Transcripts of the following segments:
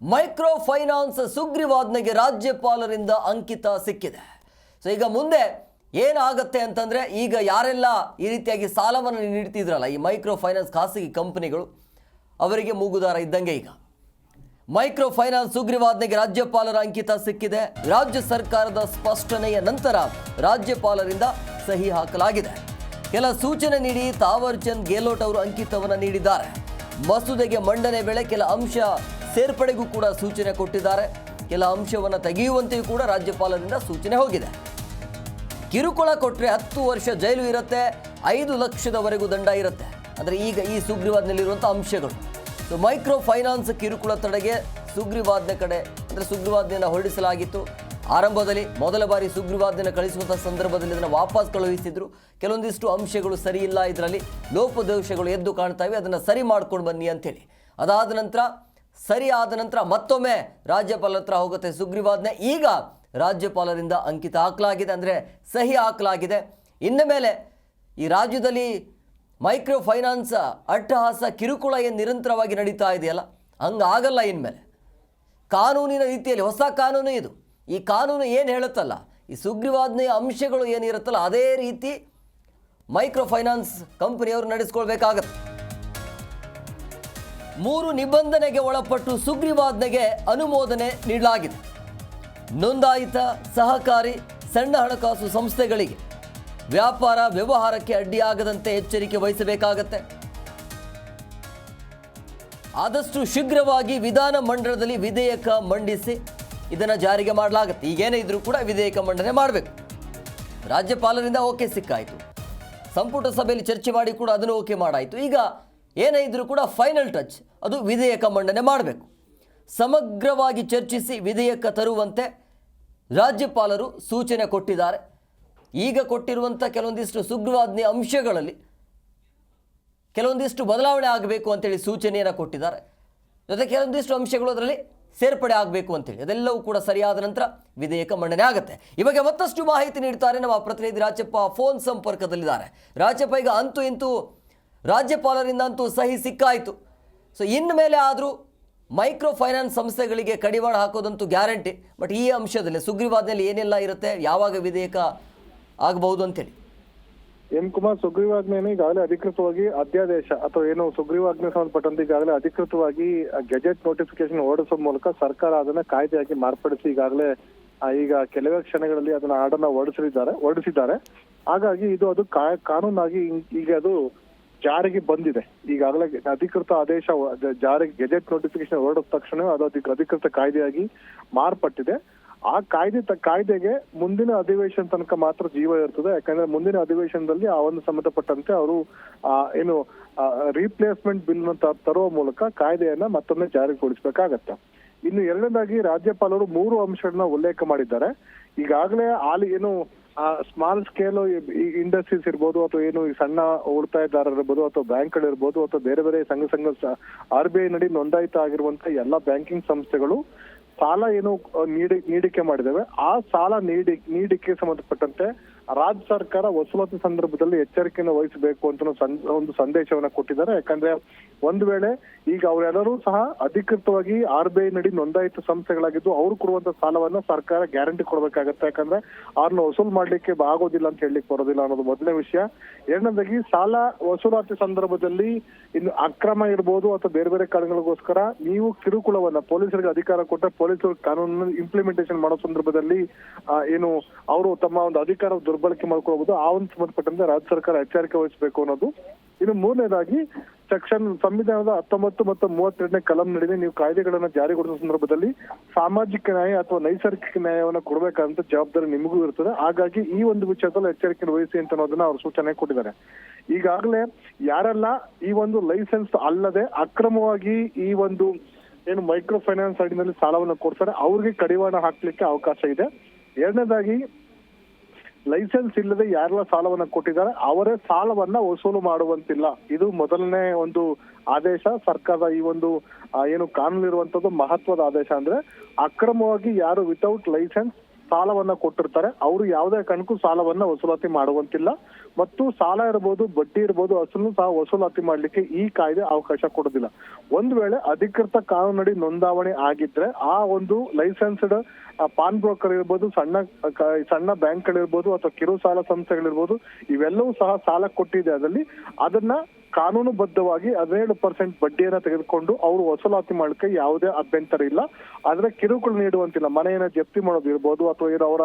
Micro finance ಸುಗ್ರೀವಾಜ್ಞೆಗೆ ರಾಜ್ಯಪಾಲರಿಂದ ಅಂಕಿತ ಸಿಕ್ಕಿದೆ. So ಈಗ ಮುಂದೆ ಏನಾಗುತ್ತೆ ಅಂತಂದರೆ, ಈಗ ಯಾರೆಲ್ಲ ಈ ರೀತಿಯಾಗಿ ಸಾಲವನ್ನು ನೀಡ್ತಿದ್ರಲ್ಲ, ಈ ಮೈಕ್ರೋ ಫೈನಾನ್ಸ್ ಖಾಸಗಿ ಕಂಪನಿಗಳು, ಅವರಿಗೆ ಮೂಗುದಾರ ಇದ್ದಂಗೆ ಈಗ. ಮೈಕ್ರೋ ಫೈನಾನ್ಸ್ ಸುಗ್ರೀವಾಜ್ಞೆಗೆ ರಾಜ್ಯಪಾಲರ ಅಂಕಿತ ಸಿಕ್ಕಿದೆ. ರಾಜ್ಯ ಸರ್ಕಾರದ ಸ್ಪಷ್ಟನೆಯ ನಂತರ ರಾಜ್ಯಪಾಲರಿಂದ ಸಹಿ ಹಾಕಲಾಗಿದೆ. ಕೆಲ ಸೂಚನೆ ನೀಡಿ ತಾವರ್ ಚಂದ್ ಗೆಹ್ಲೋಟ್ ಅವರು ಅಂಕಿತವನ್ನು ನೀಡಿದ್ದಾರೆ. ಮಸೂದೆಗೆ ಮಂಡನೆ ವೇಳೆ ಕೆಲ ಅಂಶ ಸೇರ್ಪಡೆಗೂ ಕೂಡ ಸೂಚನೆ ಕೊಟ್ಟಿದ್ದಾರೆ. ಕೆಲ ಅಂಶವನ್ನು ತೆಗೆಯುವಂತೆಯೂ ಕೂಡ ರಾಜ್ಯಪಾಲರಿಂದ ಸೂಚನೆ ಹೋಗಿದೆ. ಕಿರುಕುಳ ಕೊಟ್ಟರೆ ಹತ್ತು ವರ್ಷ ಜೈಲು ಇರುತ್ತೆ, ಐದು ಲಕ್ಷದವರೆಗೂ ದಂಡ ಇರುತ್ತೆ. ಅಂದರೆ ಈಗ ಈ ಸುಗ್ರೀವಾಜ್ಞೆಯಲ್ಲಿರುವಂಥ ಅಂಶಗಳು. ಸೊ ಮೈಕ್ರೋ ಫೈನಾನ್ಸ್ ಕಿರುಕುಳ ತಡೆಗೆ ಸುಗ್ರೀವಾಜ್ಞೆ ಕಡೆ, ಅಂದರೆ ಸುಗ್ರೀವಾಜ್ಞೆಯನ್ನು ಹೊರಡಿಸಲಾಗಿತ್ತು. ಆರಂಭದಲ್ಲಿ ಮೊದಲ ಬಾರಿ ಸುಗ್ರೀವಾಜ್ಞೆಯನ್ನು ಕಳಿಸುವಂಥ ಸಂದರ್ಭದಲ್ಲಿ ಅದನ್ನು ವಾಪಸ್ ಕಳುಹಿಸಿದ್ರು. ಕೆಲವೊಂದಿಷ್ಟು ಅಂಶಗಳು ಸರಿ ಇಲ್ಲ, ಇದರಲ್ಲಿ ಲೋಪದೋಷಗಳು ಎದ್ದು ಕಾಣ್ತವೆ ಅದನ್ನು ಸರಿ ಮಾಡ್ಕೊಂಡು ಬನ್ನಿ ಅಂತೇಳಿ. ಅದಾದ ನಂತರ ಸರಿ ಆದ ನಂತರ ಮತ್ತೊಮ್ಮೆ ರಾಜ್ಯಪಾಲರ ಹತ್ರ ಹೋಗುತ್ತೆ ಸುಗ್ರೀವಾಜ್ಞೆ. ಈಗ ರಾಜ್ಯಪಾಲರಿಂದ ಅಂಕಿತ ಹಾಕಲಾಗಿದೆ ಅಂದರೆ ಸಹಿ ಹಾಕಲಾಗಿದೆ. ಇನ್ನು ಮೇಲೆ ಈ ರಾಜ್ಯದಲ್ಲಿ ಮೈಕ್ರೋ ಫೈನಾನ್ಸ್ ಅಟ್ಟಹಾಸ ಕಿರುಕುಳ ಏನು ನಿರಂತರವಾಗಿ ನಡೀತಾ ಇದೆಯಲ್ಲ ಹಂಗಾಗಲ್ಲ ಇನ್ಮೇಲೆ ಕಾನೂನಿನ ರೀತಿಯಲ್ಲಿ ಹೊಸ ಕಾನೂನು ಇದು. ಈ ಕಾನೂನು ಏನು ಹೇಳುತ್ತಲ್ಲ, ಈ ಸುಗ್ರೀವಾಜ್ಞೆಯ ಅಂಶಗಳು ಏನಿರುತ್ತಲ್ಲ, ಅದೇ ರೀತಿ ಮೈಕ್ರೋ ಫೈನಾನ್ಸ್ ಕಂಪನಿಯವರು ನಡೆಸ್ಕೊಳ್ಬೇಕಾಗತ್ತೆ. ಮೂರು ನಿಬಂಧನೆಗೆ ಒಳಪಟ್ಟು ಸುಗ್ರೀವಾಜ್ಞೆಗೆ ಅನುಮೋದನೆ ನೀಡಲಾಗಿದೆ. ನೋಂದಾಯಿತ ಸಹಕಾರಿ ಸಣ್ಣ ಹಣಕಾಸು ಸಂಸ್ಥೆಗಳಿಗೆ ವ್ಯಾಪಾರ ವ್ಯವಹಾರಕ್ಕೆ ಅಡ್ಡಿಯಾಗದಂತೆ ಎಚ್ಚರಿಕೆ ವಹಿಸಬೇಕಾಗತ್ತೆ. ಆದಷ್ಟು ಶೀಘ್ರವಾಗಿ ವಿಧಾನ ಮಂಡಲದಲ್ಲಿ ವಿಧೇಯಕ ಮಂಡಿಸಿ ಇದನ್ನು ಜಾರಿಗೆ ಮಾಡಲಾಗುತ್ತೆ. ಈಗೇನೇ ಇದ್ರೂ ಕೂಡ ವಿಧೇಯಕ ಮಂಡನೆ ಮಾಡಬೇಕು. ರಾಜ್ಯಪಾಲರಿಂದ ಓಕೆ ಸಿಕ್ಕಾಯಿತು. ಸಂಪುಟ ಸಭೆಯಲ್ಲಿ ಚರ್ಚೆ ಮಾಡಿ ಕೂಡ ಅದನ್ನು ಓಕೆ ಮಾಡಾಯಿತು. ಈಗ ಏನೇ ಇದ್ದರೂ ಕೂಡ ಫೈನಲ್ ಟಚ್, ಅದು ವಿಧೇಯಕ ಮಂಡನೆ ಮಾಡಬೇಕು. ಸಮಗ್ರವಾಗಿ ಚರ್ಚಿಸಿ ವಿಧೇಯಕ ತರುವಂತೆ ರಾಜ್ಯಪಾಲರು ಸೂಚನೆ ಕೊಟ್ಟಿದ್ದಾರೆ. ಈಗ ಕೊಟ್ಟಿರುವಂಥ ಕೆಲವೊಂದಿಷ್ಟು ಸುಗ್ರವಾಜ್ಞೆ ಅಂಶಗಳಲ್ಲಿ ಕೆಲವೊಂದಿಷ್ಟು ಬದಲಾವಣೆ ಆಗಬೇಕು ಅಂತೇಳಿ ಸೂಚನೆಯನ್ನು ಕೊಟ್ಟಿದ್ದಾರೆ. ಜೊತೆ ಕೆಲವೊಂದಿಷ್ಟು ಅಂಶಗಳು ಅದರಲ್ಲಿ ಸೇರ್ಪಡೆ ಆಗಬೇಕು ಅಂತೇಳಿ, ಅದೆಲ್ಲವೂ ಕೂಡ ಸರಿಯಾದ ನಂತರ ವಿಧೇಯಕ ಮಂಡನೆ ಆಗುತ್ತೆ. ಇವಾಗ ಮತ್ತಷ್ಟು ಮಾಹಿತಿ ನೀಡ್ತಾರೆ ನಮ್ಮ ಪ್ರತಿನಿಧಿ ರಾಜಪ್ಪ ಫೋನ್ ಸಂಪರ್ಕದಲ್ಲಿದ್ದಾರೆ. ರಾಜಪ್ಪ, ಈಗ ಅಂತೂ ಇಂತೂ ರಾಜ್ಯಪಾಲರಿಂದ ಅಂತೂ ಸಹಿ ಸಿಕ್ಕಾಯಿತು. ಸೊ ಇನ್ನು ಮೇಲೆ ಆದರೂ ಮೈಕ್ರೋ ಫೈನಾನ್ಸ್ ಸಂಸ್ಥೆಗಳಿಗೆ ಕಡಿವಾಣ ಹಾಕೋದಂತೂ ಗ್ಯಾರಂಟಿ. ಬಟ್ ಈ ಅಂಶದಲ್ಲಿ ಸುಗ್ರೀವಾಜ್ಞೆಯಲ್ಲಿ ಏನೆಲ್ಲ ಇರುತ್ತೆ, ಯಾವಾಗ ವಿಧೇಯಕ ಆಗಬಹುದು ಅಂತೇಳಿ. ಎಂ ಕುಮಾರ್, ಸುಗ್ರೀವಾಜ್ಞೆಯನ್ನು ಈಗಾಗಲೇ ಅಧಿಕೃತವಾಗಿ ಅಧ್ಯಾದೇಶ ಅಥವಾ ಏನು ಸುಗ್ರೀವಾಜ್ಞೆ ಸಂಬಂಧಪಟ್ಟಂತೆ ಈಗಾಗಲೇ ಅಧಿಕೃತವಾಗಿ ಗೆಜೆಟ್ ನೋಟಿಫಿಕೇಶನ್ ಹೊರಡಿಸೋ ಮೂಲಕ ಸರ್ಕಾರ ಅದನ್ನ ಕಾಯ್ದೆಯಾಗಿ ಮಾರ್ಪಡಿಸಿ ಈಗಾಗಲೇ ಈಗ ಕೆಲವೇ ಕ್ಷಣಗಳಲ್ಲಿ ಅದನ್ನ ಹಾಡನ್ನ ಹೊರಡಿಸಿದ್ದಾರೆ ಹೊರಡಿಸಿದ್ದಾರೆ. ಹಾಗಾಗಿ ಇದು ಅದು ಕಾನೂನಾಗಿ ಈಗ ಅದು ಜಾರಿಗೆ ಬಂದಿದೆ. ಈಗಾಗಲೇ ಅಧಿಕೃತ ಆದೇಶ ಜಾರಿಗೆ ಗೆಜೆಟ್ ನೋಟಿಫಿಕೇಶನ್ ಹೊರಡಿದ ತಕ್ಷಣ ಅದು ಅಧಿಕ ಅಧಿಕೃತ ಕಾಯ್ದೆಯಾಗಿ ಮಾರ್ಪಟ್ಟಿದೆ. ಆ ಕಾಯ್ದೆ ಕಾಯ್ದೆಗೆ ಮುಂದಿನ ಅಧಿವೇಶನ ತನಕ ಮಾತ್ರ ಜೀವ ಇರ್ತದೆ ಯಾಕಂದ್ರೆ ಮುಂದಿನ ಅಧಿವೇಶನದಲ್ಲಿ ಆ ಒಂದು ಸಂಬಂಧಪಟ್ಟಂತೆ ಅವರು ಏನು ರೀಪ್ಲೇಸ್ಮೆಂಟ್ ಬಿಲ್ ತರುವ ಮೂಲಕ ಕಾಯ್ದೆಯನ್ನ ಮತ್ತೊಮ್ಮೆ ಜಾರಿಗೊಳಿಸಬೇಕಾಗತ್ತೆ. ಇನ್ನು ಎರಡನೇದಾಗಿ ರಾಜ್ಯಪಾಲರು ಮೂರು ಅಂಶಗಳನ್ನ ಉಲ್ಲೇಖ ಮಾಡಿದ್ದಾರೆ. ಈಗಾಗಲೇ ಆಲಿ ಏನು ಸ್ಮಾಲ್ ಸ್ಕೇಲ್ ಇಂಡಸ್ಟ್ರೀಸ್ ಇರ್ಬೋದು ಅಥವಾ ಏನು ಸಣ್ಣ ಉಳಿತಾಯದಾರರು ಇರ್ಬೋದು ಅಥವಾ ಬ್ಯಾಂಕ್ಗಳು ಇರ್ಬೋದು ಅಥವಾ ಬೇರೆ ಬೇರೆ ಸಂಘ ಸಂಘ ಆರ್ ಬಿ ಐ ನಡಿ ನೋಂದಾಯಿತ ಆಗಿರುವಂತಹ ಎಲ್ಲ ಬ್ಯಾಂಕಿಂಗ್ ಸಂಸ್ಥೆಗಳು ಸಾಲ ಏನು ನೀಡಿ, ನೀಡಿಕೆ ಮಾಡಿದವೆ. ಆ ಸಾಲ ನೀಡಿ, ನೀಡಿಕೆ ಸಂಬಂಧಪಟ್ಟಂತೆ ರಾಜ್ಯ ಸರ್ಕಾರ ವಸೂಲಾತಿ ಸಂದರ್ಭದಲ್ಲಿ ಎಚ್ಚರಿಕೆಯನ್ನು ವಹಿಸಬೇಕು ಅಂತ ಒಂದು ಸಂದೇಶವನ್ನ ಕೊಟ್ಟಿದ್ದಾರೆ. ಯಾಕಂದ್ರೆ ಒಂದು ವೇಳೆ ಈಗ ಅವರೆಲ್ಲರೂ ಸಹ ಅಧಿಕೃತವಾಗಿ ಆರ್ ಬಿ ಐ ನಡಿ ನೋಂದಾಯಿತ ಸಂಸ್ಥೆಗಳಾಗಿದ್ದು ಅವರು ಕೊಡುವಂತ ಸಾಲವನ್ನ ಸರ್ಕಾರ ಗ್ಯಾರಂಟಿ ಕೊಡಬೇಕಾಗತ್ತೆ. ಯಾಕಂದ್ರೆ ಅವ್ರನ್ನ ವಸೂಲ್ ಮಾಡ್ಲಿಕ್ಕೆ ಆಗೋದಿಲ್ಲ ಅಂತ ಹೇಳಲಿಕ್ಕೆ ಬರೋದಿಲ್ಲ ಅನ್ನೋದು ಮೊದಲನೇ ವಿಷಯ. ಎರಡನೇದಾಗಿ ಸಾಲ ವಸೂಲಾತಿ ಸಂದರ್ಭದಲ್ಲಿ ಇನ್ನು ಅಕ್ರಮ ಇರ್ಬೋದು ಅಥವಾ ಬೇರೆ ಬೇರೆ ಕಾರಣಗಳಿಗೋಸ್ಕರ ನೀವು ಕಿರುಕುಳವನ್ನ ಪೊಲೀಸರಿಗೆ ಅಧಿಕಾರ ಕೊಟ್ಟರೆ ಪೊಲೀಸರು ಕಾನೂನನ್ನು ಇಂಪ್ಲಿಮೆಂಟೇಷನ್ ಮಾಡೋ ಸಂದರ್ಭದಲ್ಲಿ ಏನು, ಅವರು ತಮ್ಮ ಒಂದು ಅಧಿಕಾರ ದುರ್ಬಳಕೆ ಮಾಡ್ಕೊಳ್ಬಹುದು ಆ ಒಂದು ಸಂಬಂಧಪಟ್ಟಂತೆ ರಾಜ್ಯ ಸರ್ಕಾರ ಎಚ್ಚರಿಕೆ ವಹಿಸಬೇಕು ಅನ್ನೋದು. ಇನ್ನು ಮೂರನೇದಾಗಿ ಸೆಕ್ಷನ್ ಸಂವಿಧಾನದ ಹತ್ತೊಂಬತ್ತು ಮತ್ತು ಮೂವತ್ತೆರಡನೇ ಕಲಂ ನಡುವೆ ನೀವು ಕಾಯ್ದೆಗಳನ್ನು ಜಾರಿಗೊಳಿಸುವ ಸಂದರ್ಭದಲ್ಲಿ ಸಾಮಾಜಿಕ ನ್ಯಾಯ ಅಥವಾ ನೈಸರ್ಗಿಕ ನ್ಯಾಯವನ್ನ ಕೊಡಬೇಕಾದಂತ ಜವಾಬ್ದಾರಿ ನಿಮಗೂ ಇರ್ತದೆ. ಹಾಗಾಗಿ ಈ ಒಂದು ವಿಚಾರದಲ್ಲಿ ಎಚ್ಚರಿಕೆ ವಹಿಸಿ ಅಂತ ಅನ್ನೋದನ್ನ ಅವರು ಸೂಚನೆ ಕೊಟ್ಟಿದ್ದಾರೆ. ಈಗಾಗಲೇ ಯಾರೆಲ್ಲ ಈ ಒಂದು ಲೈಸೆನ್ಸ್ ಅಲ್ಲದೆ ಅಕ್ರಮವಾಗಿ ಈ ಒಂದು ಏನು ಮೈಕ್ರೋ ಫೈನಾನ್ಸ್ ಅಡಿನಲ್ಲಿ ಸಾಲವನ್ನು ಕೊಡ್ತಾರೆ, ಅವ್ರಿಗೆ ಕಡಿವಾಣ ಹಾಕ್ಲಿಕ್ಕೆ ಅವಕಾಶ ಇದೆ. ಎರಡನೇದಾಗಿ ಲೈಸೆನ್ಸ್ ಇಲ್ಲದೆ ಯಾರೆಲ್ಲ ಸಾಲವನ್ನ ಕೊಟ್ಟಿದ್ದಾರೆ, ಅವರೇ ಸಾಲವನ್ನ ವಸೂಲು ಮಾಡುವಂತಿಲ್ಲ. ಇದು ಮೊದಲನೇ ಒಂದು ಆದೇಶ. ಸರ್ಕಾರದ ಈ ಒಂದು ಏನು ಕಾನೂನು ಇರುವಂತದ್ದು ಮಹತ್ವದ ಆದೇಶ ಅಂದ್ರೆ, ಅಕ್ರಮವಾಗಿ ಯಾರು ವಿತೌಟ್ ಲೈಸೆನ್ಸ್ ಸಾಲವನ್ನ ಕೊಟ್ಟಿರ್ತಾರೆ. ಅವರು ಯಾವುದೇ ಕಾರಣಕ್ಕೂ ಸಾಲವನ್ನ ವಸೂಲಾತಿ ಮಾಡುವಂತಿಲ್ಲ. ಮತ್ತು ಸಾಲ ಇರಬಹುದು ಬಡ್ಡಿ ಇರಬಹುದು ಅಸಲು ಸಹ ವಸೂಲಾತಿ ಮಾಡಲಿಕ್ಕೆ ಈ ಕಾಯ್ದೆ ಅವಕಾಶ ಕೊಡೋದಿಲ್ಲ. ಒಂದು ವೇಳೆ ಅಧಿಕೃತ ಕಾನೂನಡಿ ನೋಂದಾವಣೆ ಆಗಿದ್ರೆ ಆ ಒಂದು ಲೈಸೆನ್ಸ್ಡ್ ಪಾನ್ ಬ್ರೋಕರ್ ಇರ್ಬೋದು, ಸಣ್ಣ ಸಣ್ಣ ಬ್ಯಾಂಕ್ಗಳಿರ್ಬೋದು ಅಥವಾ ಕಿರು ಸಾಲ ಸಂಸ್ಥೆಗಳಿರ್ಬೋದು, ಇವೆಲ್ಲವೂ ಸಹ ಸಾಲ ಕೊಟ್ಟಿದೆ ಅದರಲ್ಲಿ. ಅದನ್ನ ಕಾನೂನುಬದ್ಧವಾಗಿ ಹದಿನೇಳು ಪರ್ಸೆಂಟ್ ಬಡ್ಡಿಯನ್ನ ತೆಗೆದುಕೊಂಡು ಅವರು ವಸೂಲಾತಿ ಮಾಡಲಿಕ್ಕೆ ಯಾವುದೇ ಅಭ್ಯಂತರ ಇಲ್ಲ. ಆದ್ರೆ ಕಿರುಕುಳ ನೀಡುವಂತಿಲ್ಲ. ಮನೆಯನ್ನ ಜಪ್ತಿ ಮಾಡೋದಿರ್ಬೋದು ಅಥವಾ ಏನು ಅವರ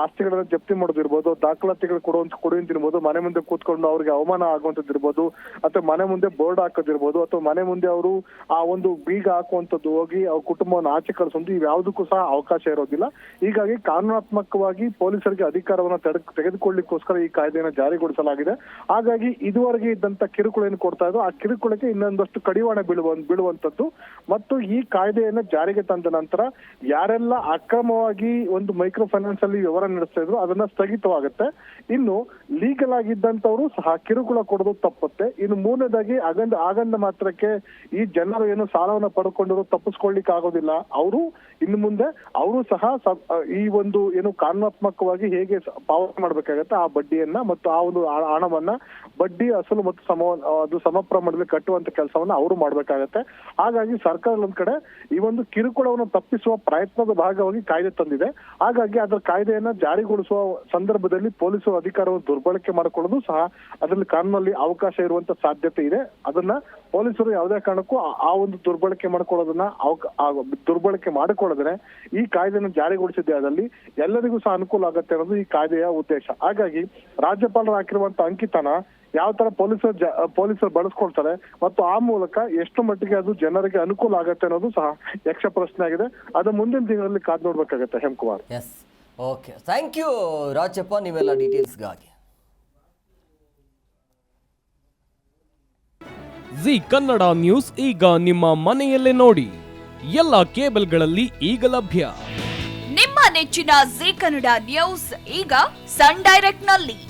ಆಸ್ತಿಗಳನ್ನ ಜಪ್ತಿ ಮಾಡೋದಿರ್ಬೋದು ದಾಖಲಾತಿಗಳು ಕೊಡುವಂತ ಕೊಡುವಂತಿರ್ಬೋದು ಮನೆ ಮುಂದೆ ಕೂತ್ಕೊಂಡು ಅವ್ರಿಗೆ ಅವಮಾನ ಆಗುವಂತದ್ದಿರ್ಬೋದು ಅಥವಾ ಮನೆ ಮುಂದೆ ಬೋರ್ಡ್ ಹಾಕೋದಿರ್ಬೋದು ಅಥವಾ ಮನೆ ಮುಂದೆ ಅವರು ಆ ಒಂದು ಬೀಗ ಹಾಕುವಂತದ್ದು ಹೋಗಿ ಅವ್ರ ಕುಟುಂಬವನ್ನು ಆಚೆ ಕಳಿಸೋದು ಇವ್ಯಾವುದಕ್ಕೂ ಸಹ ಅವಕಾಶ ಇರೋದಿಲ್ಲ. ಹೀಗಾಗಿ ಕಾನೂನಾತ್ಮಕವಾಗಿ ಪೊಲೀಸರಿಗೆ ಅಧಿಕಾರವನ್ನು ತೆಗೆದುಕೊಳ್ಳಿಕ್ಕೋಸ್ಕರ ಈ ಕಾಯ್ದೆಯನ್ನು ಜಾರಿಗೊಳಿಸಲಾಗಿದೆ. ಹಾಗಾಗಿ ಇದುವರೆಗೆ ಇದ್ದಂತ ಕಿರುಕುಳ ಏನು ಕೊಡ್ತಾ ಆ ಕಿರುಕುಳಕ್ಕೆ ಇನ್ನೊಂದಷ್ಟು ಕಡಿವಾಣ ಬೀಳುವ ಬೀಳುವಂತದ್ದು ಮತ್ತು ಈ ಕಾಯ್ದೆಯನ್ನ ಜಾರಿಗೆ ತಂದ ನಂತರ ಯಾರೆಲ್ಲ ಅಕ್ರಮವಾಗಿ ಒಂದು ಮೈಕ್ರೋ ಫೈನಾನ್ಸ್ ಅಲ್ಲಿ ವ್ಯವಹಾರ ನಡೆಸ್ತಾ ಇದ್ರು ಅದನ್ನ ಸ್ಥಗಿತವಾಗುತ್ತೆ. ಇನ್ನು ಲೀಗಲ್ ಆಗಿದ್ದಂತವರು ಸಹ ಕಿರುಕುಳ ಕೊಡೋದು ತಪ್ಪುತ್ತೆ. ಇನ್ನು ಮೂರನೇದಾಗಿ ಅಗಂದ ಆಗಂದ ಮಾತ್ರಕ್ಕೆ ಈ ಜನರು ಏನು ಸಾಲವನ್ನ ಪಡ್ಕೊಂಡಿರೋ ತಪ್ಪಿಸ್ಕೊಳ್ಲಿಕ್ಕೆ ಆಗೋದಿಲ್ಲ. ಅವರು ಇನ್ನು ಮುಂದೆ ಅವರು ಸಹ ಈ ಒಂದು ಏನು ಕಾನೂನಾತ್ಮಕವಾಗಿ ಹೇಗೆ ಪಾವತಿ ಮಾಡ್ಬೇಕಾಗತ್ತೆ ಆ ಬಡ್ಡಿಯನ್ನ ಮತ್ತು ಆ ಒಂದು ಹಣ- ಹಣವನ್ನ ಬಡ್ಡಿ, ಅಸಲು ಮತ್ತು ಸಮ ಅದು ಸಮ ಪ್ರಮಾಣದಲ್ಲಿ ಕಟ್ಟುವಂತ ಕೆಲಸವನ್ನ ಅವರು ಮಾಡ್ಬೇಕಾಗತ್ತೆ. ಹಾಗಾಗಿ ಸರ್ಕಾರ ಒಂದ್ ಕಡೆ ಈ ಒಂದು ಕಿರುಕುಳವನ್ನು ತಪ್ಪಿಸುವ ಪ್ರಯತ್ನದ ಭಾಗವಾಗಿ ಕಾಯ್ದೆ ತಂದಿದೆ. ಹಾಗಾಗಿ ಅದರ ಕಾಯ್ದೆಯನ್ನ ಜಾರಿಗೊಳಿಸುವ ಸಂದರ್ಭದಲ್ಲಿ ಪೊಲೀಸರು ಅಧಿಕಾರವನ್ನು ದುರ್ಬಳಕೆ ಮಾಡಿಕೊಳ್ಳೋದು ಸಹ ಅದರಲ್ಲಿ ಕಾನೂನಲ್ಲಿ ಅವಕಾಶ ಇರುವಂತ ಸಾಧ್ಯತೆ ಇದೆ. ಅದನ್ನ ಪೊಲೀಸರು ಯಾವುದೇ ಕಾರಣಕ್ಕೂ ಆ- ಒಂದು ದುರ್ಬಳಕೆ ಮಾಡ್ಕೊಳ್ಳೋದನ್ನ ದುರ್ಬಳಕೆ ಮಾಡಿಕೊಳ್ಳದ್ರೆ ಈ ಕಾಯ್ದೆಯನ್ನು ಜಾರಿಗೊಳಿಸಿದ್ದೆ ಅದರಲ್ಲಿ ಎಲ್ಲರಿಗೂ ಸಹ ಅನುಕೂಲ ಆಗುತ್ತೆ ಅನ್ನೋದು ಈ ಕಾಯ್ದೆಯ ಉದ್ದೇಶ. ಹಾಗಾಗಿ ರಾಜ್ಯಪಾಲರು ಹಾಕಿರುವಂತ ಅಂಕಿತನ ಯಾವ ತರ ಪೊಲೀಸರು ಪೊಲೀಸರು ಬಳಸ್ಕೊಳ್ತಾರೆ ಮತ್ತು ಆ ಮೂಲಕ ಎಷ್ಟು ಮಟ್ಟಿಗೆ ಅದು ಜನರಿಗೆ ಅನುಕೂಲ ಆಗತ್ತೆ ಅನ್ನೋದು ಸಹ ಯಕ್ಷ ಪ್ರಶ್ನೆ ಆಗಿದೆ. ಅದು ಮುಂದಿನ ದಿನಗಳಲ್ಲಿ ಕಾದ್ ನೋಡ್ಬೇಕಾಗತ್ತೆ Hemakumar yes okay thank you Rajappa ನೀವೆಲ್ಲ ಡೀಟೇಲ್ಸ್ಗಾಗಿ ಜಿ ಕನ್ನಡ ನ್ಯೂಸ್ ಈಗ ನಿಮ್ಮ ಮನೆಯಲ್ಲೇ ನೋಡಿ. ಎಲ್ಲ ಕೇಬಲ್ಗಳಲ್ಲಿ ಈಗ ಲಭ್ಯ. ನಿಮ್ಮ ನೆಚ್ಚಿನ ಜಿ ಕನ್ನಡ ನ್ಯೂಸ್ ಈಗ ಸನ್ ಡೈರೆಕ್ಟ್ನಲ್ಲಿ